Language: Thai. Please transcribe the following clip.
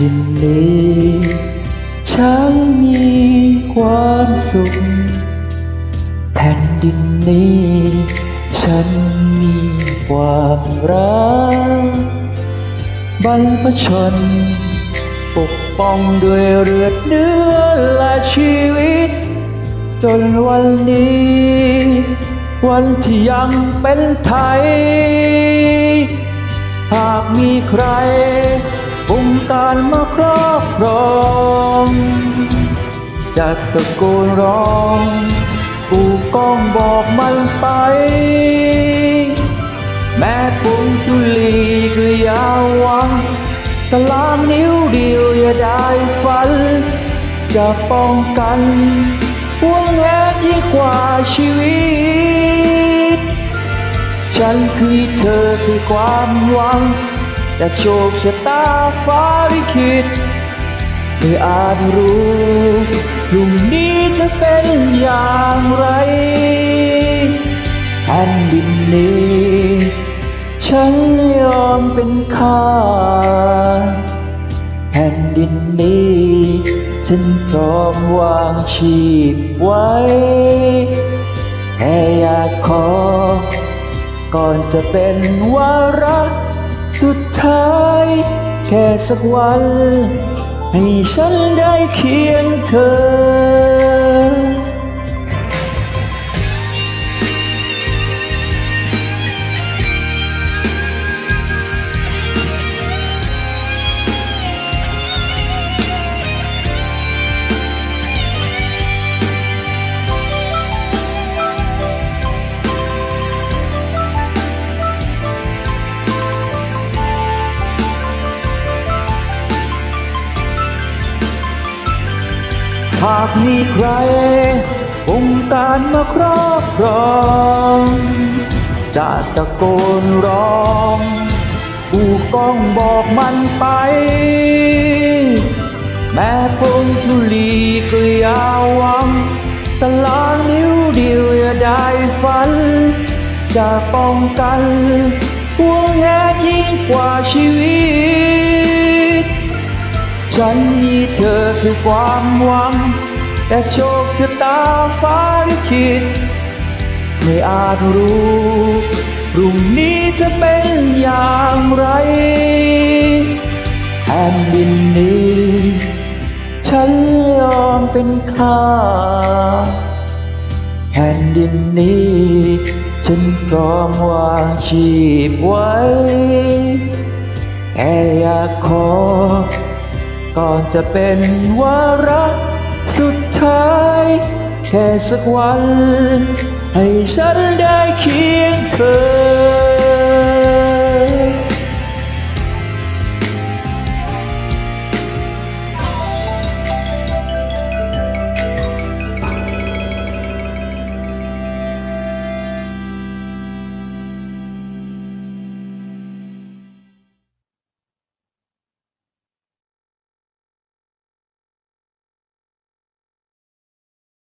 ดินนี้ฉันมีความสุขแผ่นดินนี้ ฉันมีความรักบรรพชน ปกป้องด้วยเลือดเนื้อและชีวิต จนวันนี้ วันที่ยังเป็นไทย หากมีใคร การมาครอบครองจะตะโกนร้องกูก้องบอกมันไป แม้ปุ่งทุลีก็อย่าหวังตะลามนิ้วเดียวอย่าได้ฝัน จะป้องกันห่วงแหนยิ่งกว่าชีวิต ฉันคือเธอคือความหวัง แต่โชคชะตาฟ้าลิขิตไม่อาจรู้พรุ่งนี้จะเป็นอย่างไรแผ่นดินนี้ ฉันยอมเป็นข้าแผ่นดินนี้ ฉันพร้อมวางชีพไว้ แค่อยากขอ ก่อนจะเป็นวาระ สุดท้าย แค่สักวัน ให้ฉันได้เคียงเธอ หากมีใคร องค์การมาครอบครองจะตะโกนร้องกูก้องบอกมันไป แม้พงทุลีก็ยาหวังตลาดนิ้วเดียวอย่าได้ฝัน จะป้องกันห่วงแหนยิ่งกว่าชีวิต ฉันมีเธอคือความหวัง แต่โชคชะตาฟ้าลิขิตไม่อาจรู้พรุ่งนี้จะเป็นอย่างไรแผ่นดินนี้ ฉันยอมเป็นข้าแผ่นดินนี้ ฉันพร้อมวางชีพไว้ แค่อยากขอ ก่อนจะเป็นวาระสุดท้าย แค่สักวัน ให้ฉันได้เคียงเธอ